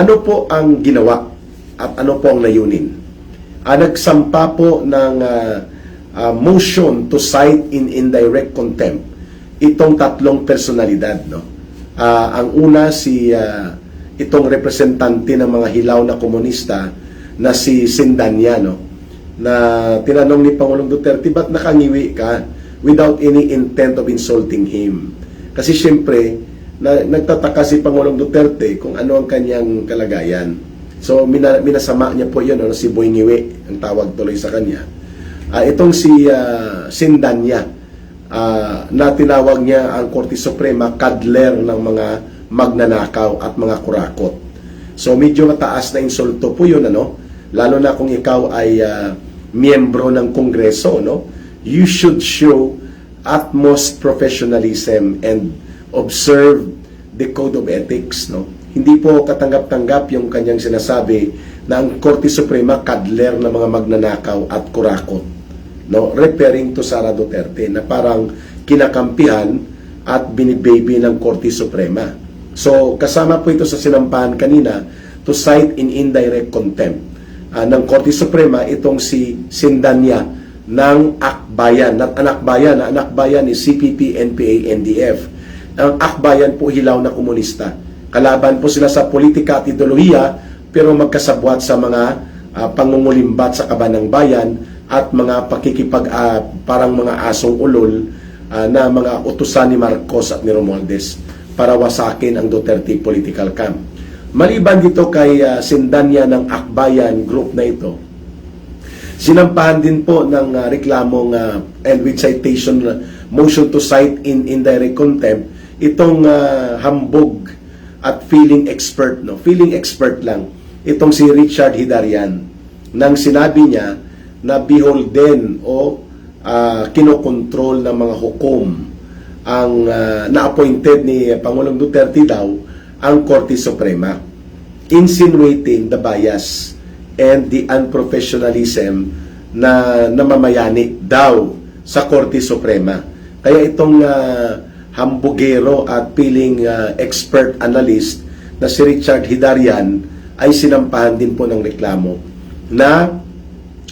Ano po ang ginawa at ano po ang layunin? Ah, nagsampa po ng ah, ah, motion to cite in indirect contempt itong tatlong personalidad. No? Ah, ang una si ah, itong representante ng mga hilaw na komunista na si Sindanya, no? na tinanong ni Pangulong Duterte, ba't nakangiwi ka without any intent of insulting him? Kasi siyempre, na, nagtataka si Pangulong Duterte kung ano ang kanyang kalagayan. So, mina, minasama niya po yun, ano, si Boy Ngiwi, ang tawag tuloy sa kanya. Ah, itong si ah, Sindanya, ah, na tinawag niya ang Korte Suprema kadler ng mga magnanakaw at mga kurakot. So medyo mataas na insulto po yun, ano? Lalo na kung ikaw ay ah, miyembro ng Kongreso, no? You should show utmost professionalism and observe the code of ethics, no? Hindi po katanggap-tanggap yung kanyang sinasabi na ang Korte Suprema kadler ng mga magnanakaw at kurakot, no? Referring to Sara Duterte na parang kinakampihan at binibaby ng Korte Suprema. So, kasama po ito sa sinampahan kanina to cite in indirect contempt ah, ng Korte Suprema itong si Sindanya ng Akbayan. At ang Akbayan, ang Akbayan is CPP, NPA, NDF. Ang Akbayan po hilaw na komunista. Kalaban po sila sa politika at ideolohiya pero magkasabwat sa mga ah, pangungulimbat sa kaban ng bayan at mga pakikipag ah, parang mga asong ulol ah, na mga utusan ni Marcos at ni Romualdez para wasakin ang Duterte political camp. Maliban dito kay ah, Sindanya ng Akbayan group na ito, sinampahan din po ng ah, reklamong ah, and with citation motion to cite in indirect contempt itong ah, hambog at feeling expert no feeling expert lang itong si Richard Hidarian nang sinabi niya na beholden o ah, kinokontrol ng mga hukom ang ah, na-appointed ni Pangulong Duterte daw ang Korte Suprema insinuating the bias and the unprofessionalism na namamayani daw sa Korte Suprema. Kaya itong ah, hambugero at piling ah, expert analyst na si Richard Hidarian ay sinampahan din po ng reklamo na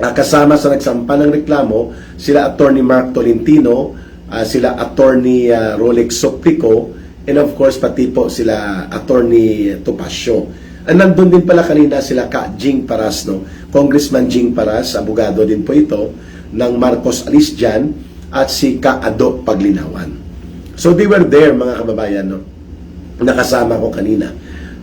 Ah, kasama sa nagsampa ng reklamo sila attorney Mark Tolentino, ah, sila attorney ah, Rolex Soplico, and of course pati po sila attorney Topacio. And nandun din pala kanina sila Ka Jing Paras, no? Congressman Jing Paras, abogado din po ito, ng Marcos Alisjan, at si Ka Ado Paglinawan. So they were there mga kababayan, no? nakasama ko kanina.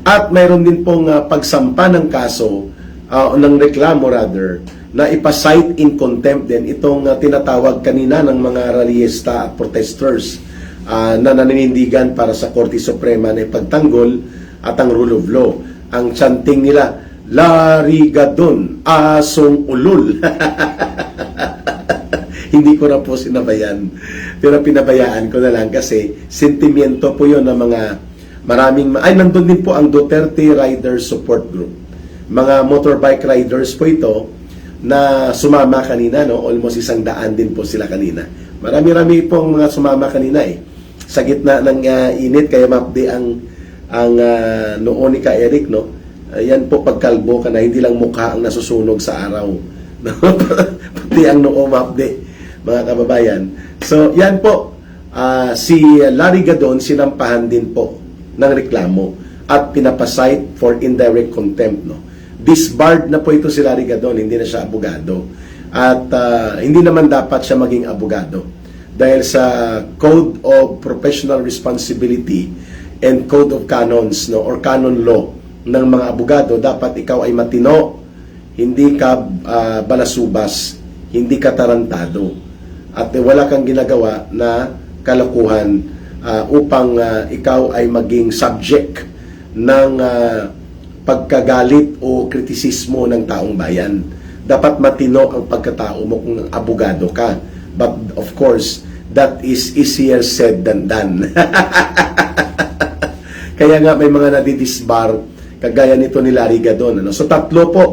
At mayroon din pong ah, pagsampa ng kaso, ah, ng reklamo rather, na ipasite in contempt din itong ah, tinatawag kanina ng mga rallyista at protesters ah, na naninindigan para sa Korte Suprema na ipagtanggol at ang rule of law. Ang chanting nila, Larigadon, asong ulul. Hindi ko na po sinabayan. Pero pinabayaan ko na lang kasi sentimiento po yon ng mga maraming, ay nandun din po ang Duterte Riders Support Group. Mga motorbike riders po ito na sumama kanina, no? almost isang daan din po sila kanina. Marami-rami pong mga sumama kanina eh. Sa gitna ng ah, init, kaya mapdi ang ang uh, noo ni ka Eric, no? Ayan po pagkalbo ka na, hindi lang mukha ang nasusunog sa araw. Pati ang noo mapdi, mga kababayan. So, yan po. Ah, si Larry Gadon sinampahan din po ng reklamo at pinapasite for indirect contempt, no? disbarred na po ito si Larry Gadon, hindi na siya abogado. At ah, hindi naman dapat siya maging abogado. Dahil sa Code of Professional Responsibility and Code of Canons no or canon law ng mga abogado, dapat ikaw ay matino, hindi ka ah, balasubas, hindi ka tarantado. At wala kang ginagawa na kalokohan ah, upang ah, ikaw ay maging subject ng ah, pagkagalit o kritisismo ng taong bayan. Dapat matino ang pagkatao mo kung abogado ka. But of course, that is easier said than done. Kaya nga may mga nadidisbar kagaya nito ni Larry Gadon. Ano? So tatlo po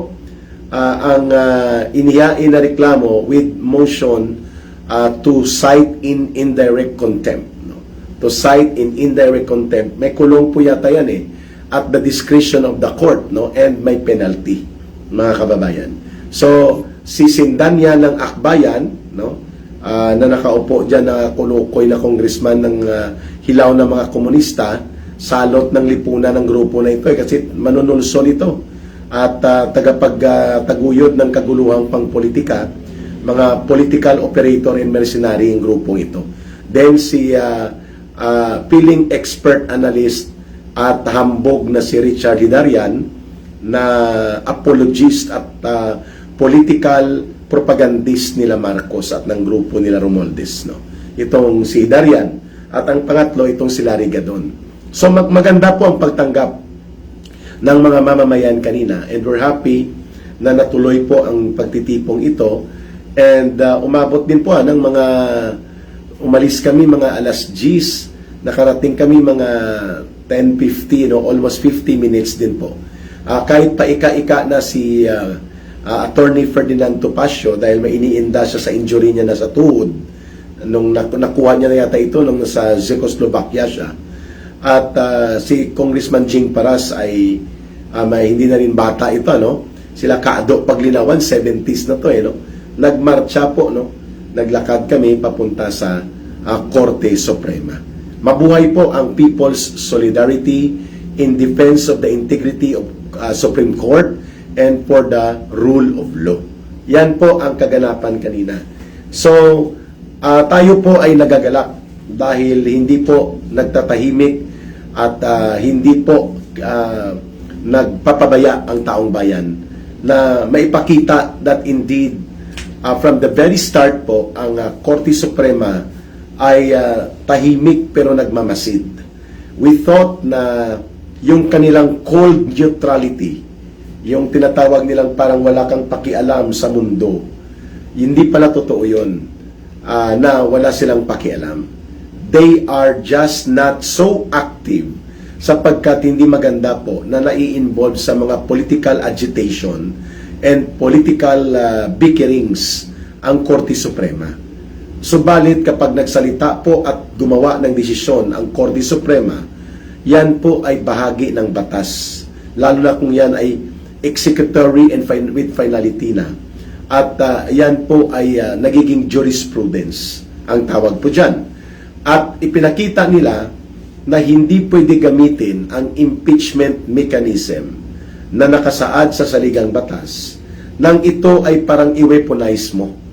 ah, ang uh, inihain na reklamo with motion ah, to cite in indirect contempt. No? To cite in indirect contempt. May kulong po yata yan eh. at the discretion of the court no and may penalty mga kababayan. So si Sindanya ng Akbayan no ah, na nakaupo diyan na kulukoy na congressman ng ah, hilaw ng mga komunista salot ng lipunan ng grupo na ito eh, kasi manunulsol ito at ah, tagapagtaguyod ng kaguluhang pangpolitika mga political operator and mercenary yung grupong ito. Then si ah, ah, piling expert analyst at hambog na si Richard Hidarian na apologist at ah, political propagandist nila Marcos at ng grupo nila Romualdez no. Itong si Hidarian at ang pangatlo itong si Larry Gadon. So mag- maganda po ang pagtanggap ng mga mamamayan kanina and we're happy na natuloy po ang pagtitipong ito and uh, umabot din po ah, ng mga umalis kami mga alas 10 nakarating kami mga 10.50 no, almost 50 minutes din po Ah, kahit pa ika-ika na si ah, ah, Attorney Ferdinand Topacio dahil may iniinda siya sa injury niya na sa tuhod nung nak- nakuha niya na yata ito nung nasa Czechoslovakia siya at ah, si Congressman Jing Paras ay ah, may hindi na rin bata ito, no? Sila Kaado Paglinawan, 70s na to, eh, no? Nagmarcha po, no? Naglakad kami papunta sa ah, Korte Suprema. Mabuhay po ang People's Solidarity in defense of the integrity of ah, Supreme Court and for the rule of law. Yan po ang kaganapan kanina. So, ah, tayo po ay nagagalak dahil hindi po nagtatahimik at ah, hindi po ah, nagpapabaya ang taong bayan na maipakita that indeed ah, from the very start po ang ah, Korte Suprema ay ah, tahimik pero nagmamasid. We thought na yung kanilang cold neutrality, yung tinatawag nilang parang wala kang pakialam sa mundo, hindi pala totoo yun ah, na wala silang pakialam. They are just not so active sapagkat hindi maganda po na nai-involve sa mga political agitation and political ah, bickerings ang Korte Suprema. Subalit kapag nagsalita po at gumawa ng desisyon ang Korte Suprema, yan po ay bahagi ng batas. Lalo na kung yan ay executory and fin- with finality na. At ah, yan po ay ah, nagiging jurisprudence ang tawag po dyan. At ipinakita nila na hindi pwede gamitin ang impeachment mechanism na nakasaad sa saligang batas nang ito ay parang i-weaponize mo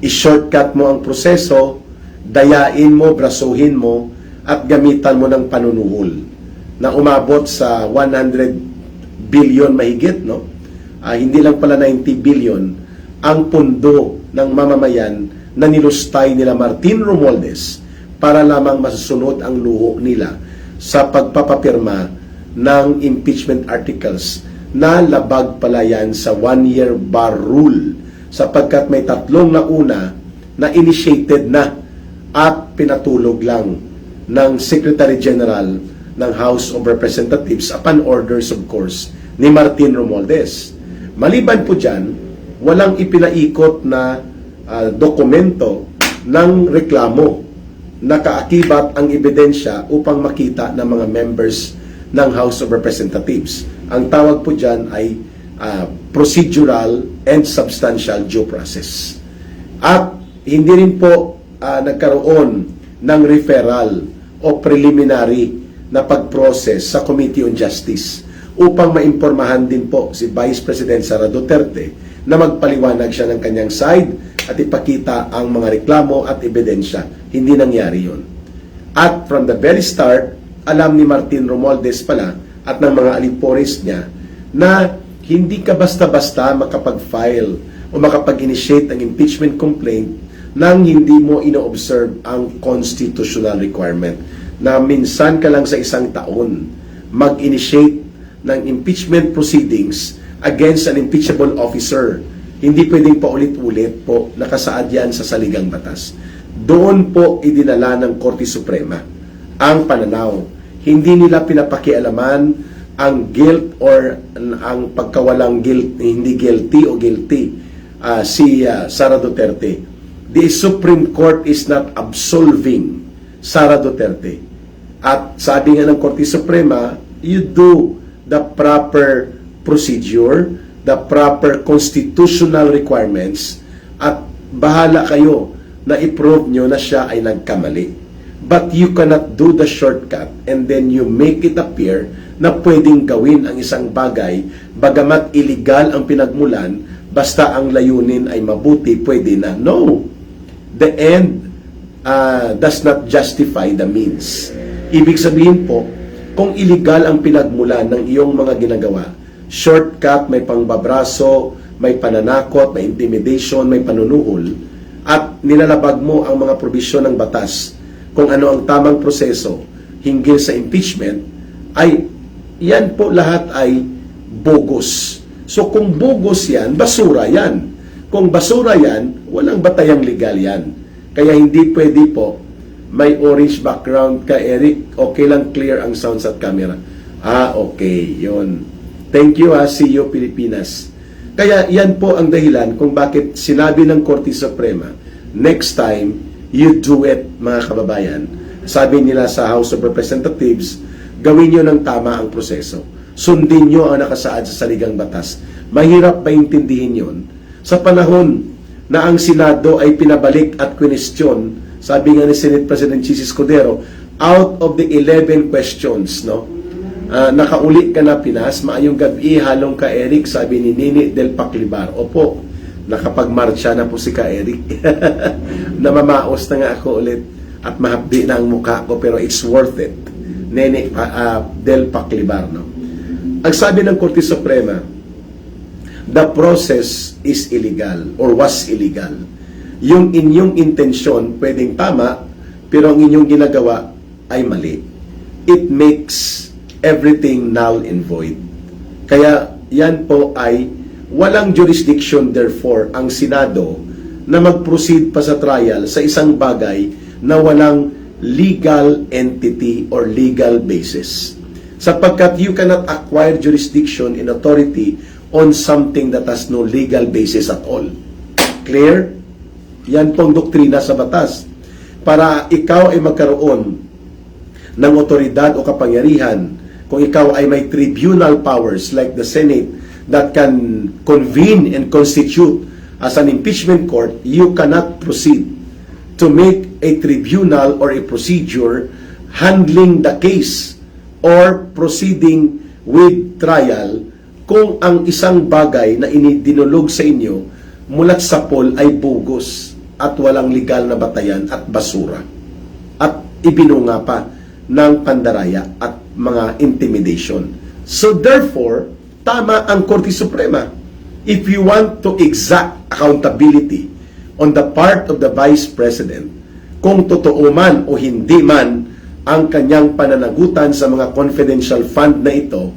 i-shortcut mo ang proseso, dayain mo, brasuhin mo, at gamitan mo ng panunuhol na umabot sa 100 billion mahigit, no? Ah, hindi lang pala 90 billion ang pundo ng mamamayan na nilustay nila Martin Romualdez para lamang masusunod ang luho nila sa pagpapapirma ng impeachment articles na labag pala yan sa one-year bar rule sapagkat may tatlong nauna na initiated na at pinatulog lang ng Secretary General ng House of Representatives upon orders of course ni Martin Romualdez. Maliban po dyan, walang ipinaikot na ah, dokumento ng reklamo na kaakibat ang ebidensya upang makita ng mga members ng House of Representatives. Ang tawag po dyan ay ah, procedural and substantial due process. At hindi rin po ah, nagkaroon ng referral o preliminary na pag-process sa Committee on Justice upang maimpormahan din po si Vice President Sara Duterte na magpaliwanag siya ng kanyang side at ipakita ang mga reklamo at ebidensya. Hindi nangyari yon. At from the very start, alam ni Martin Romualdez pala at ng mga alipores niya na hindi ka basta-basta makapag-file o makapag-initiate ng impeachment complaint nang hindi mo ino-observe ang constitutional requirement na minsan ka lang sa isang taon mag-initiate ng impeachment proceedings against an impeachable officer. Hindi pwedeng paulit-ulit po nakasaad yan sa saligang batas. Doon po idinala ng Korte Suprema ang pananaw. Hindi nila pinapakialaman ang guilt or ang pagkawalang guilt, hindi guilty o guilty ah, si ah, Sara Duterte. The Supreme Court is not absolving Sara Duterte. At sabi nga ng Korte Suprema, you do the proper procedure, the proper constitutional requirements, at bahala kayo na i-prove nyo na siya ay nagkamali. But you cannot do the shortcut and then you make it appear na pwedeng gawin ang isang bagay bagamat illegal ang pinagmulan basta ang layunin ay mabuti, pwede na. No! The end uh, does not justify the means. Ibig sabihin po, kung illegal ang pinagmulan ng iyong mga ginagawa, shortcut, may pangbabraso, may pananakot, may intimidation, may panunuhol, at nilalabag mo ang mga probisyon ng batas kung ano ang tamang proseso hinggil sa impeachment, ay yan po lahat ay bogus. So kung bogus yan, basura yan. Kung basura yan, walang batayang legal yan. Kaya hindi pwede po may orange background ka, Eric. Okay lang clear ang sounds at camera. Ah, okay. Yun. Thank you ha, see you Pilipinas. Kaya yan po ang dahilan kung bakit sinabi ng Korte Suprema, next time, you do it, mga kababayan. Sabi nila sa House of Representatives, gawin nyo ng tama ang proseso. Sundin nyo ang nakasaad sa saligang batas. Mahirap ba intindihin yon? Sa panahon na ang Senado ay pinabalik at kwestiyon, sabi nga ni Senate President Chis Escudero, out of the 11 questions, no? Ah, nakauli ka na Pinas, maayong gabi, halong ka Eric, sabi ni Nini del Paclibar. Opo, nakapagmarcha na po si ka Eric. Namamaos na nga ako ulit at mahapdi na ang mukha ko pero it's worth it. Nene ah, del Paclibar, no? Ang sabi ng Korte Suprema, the process is illegal or was illegal. Yung inyong intensyon pwedeng tama, pero ang inyong ginagawa ay mali. It makes everything null and void. Kaya yan po ay walang jurisdiction therefore ang Senado na mag-proceed pa sa trial sa isang bagay na walang legal entity or legal basis. Sapagkat you cannot acquire jurisdiction and authority on something that has no legal basis at all. Clear? Yan pong doktrina sa batas. Para ikaw ay magkaroon ng otoridad o kapangyarihan, kung ikaw ay may tribunal powers like the Senate that can convene and constitute as an impeachment court, you cannot proceed to make a tribunal or a procedure handling the case or proceeding with trial kung ang isang bagay na inidinulog sa inyo mulat sa poll ay bogus at walang legal na batayan at basura at ibinunga pa ng pandaraya at mga intimidation. So therefore, tama ang Korte Suprema. If you want to exact accountability on the part of the Vice President, kung totoo man o hindi man ang kanyang pananagutan sa mga confidential fund na ito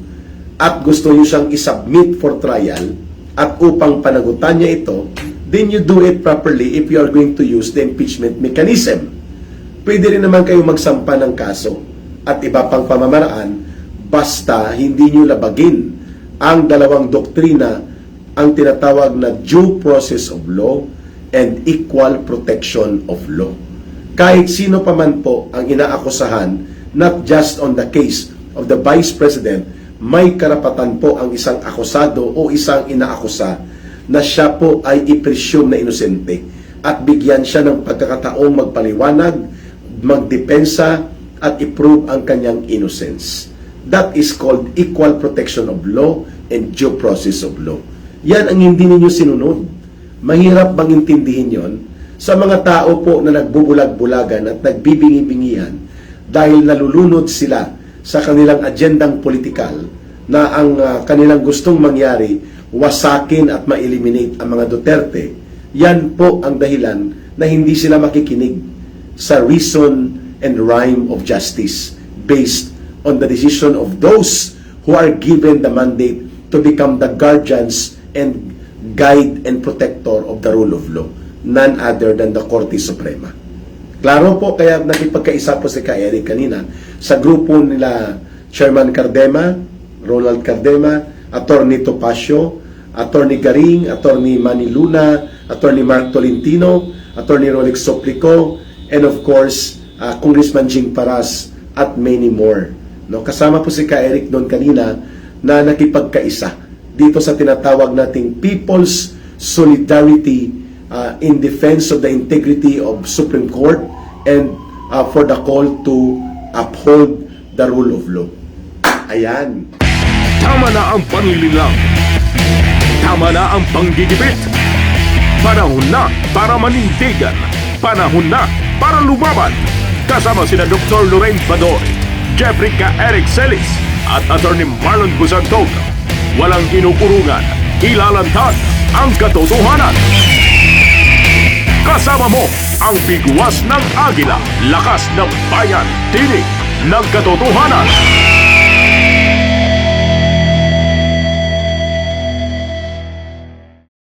at gusto niyo siyang isubmit for trial at upang panagutan niya ito, then you do it properly if you are going to use the impeachment mechanism. Pwede rin naman kayo magsampa ng kaso at iba pang pamamaraan basta hindi niyo labagin ang dalawang doktrina ang tinatawag na due process of law and equal protection of law. Kahit sino pa man po ang inaakusahan, not just on the case of the Vice President, may karapatan po ang isang akusado o isang inaakusa na siya po ay ipresyum na inosente at bigyan siya ng pagkakataong magpaliwanag, magdepensa at i-prove ang kanyang innocence. That is called equal protection of law and due process of law. Yan ang hindi ninyo sinunod. Mahirap bang intindihin yon? Sa mga tao po na nagbubulag-bulagan at nagbibingi-bingihan dahil nalulunod sila sa kanilang agendang politikal na ang ah, kanilang gustong mangyari wasakin at ma-eliminate ang mga Duterte, yan po ang dahilan na hindi sila makikinig sa reason and rhyme of justice based on the decision of those who are given the mandate to become the guardians and guide and protector of the rule of law, none other than the Korte Suprema. Klaro po, kaya nakipagkaisa po si Ka Eric kanina sa grupo nila Chairman Cardema, Ronald Cardema, Attorney Topacio, Attorney Garing, Attorney Manny Luna, Attorney Mark Tolentino, Attorney Rolex Soplico, and of course, uh, Congressman Jing Paras at many more. No, kasama po si Ka Eric noon kanina na nakipagkaisa dito sa tinatawag nating People's Solidarity uh, in defense of the integrity of Supreme Court and uh, for the call to uphold the rule of law. Ayan. Tama na ang panlilang. Tama na ang panggigipit. Panahon na para manindigan. Panahon na para lumaban. Kasama sina Dr. Lorraine Badoy, Jeffrey K. Eric Celis, at Attorney Marlon Busantog. Walang inukurungan, ilalantad ang katotohanan. Kasama mo ang bigwas ng agila, lakas ng bayan, tinig ng katotohanan.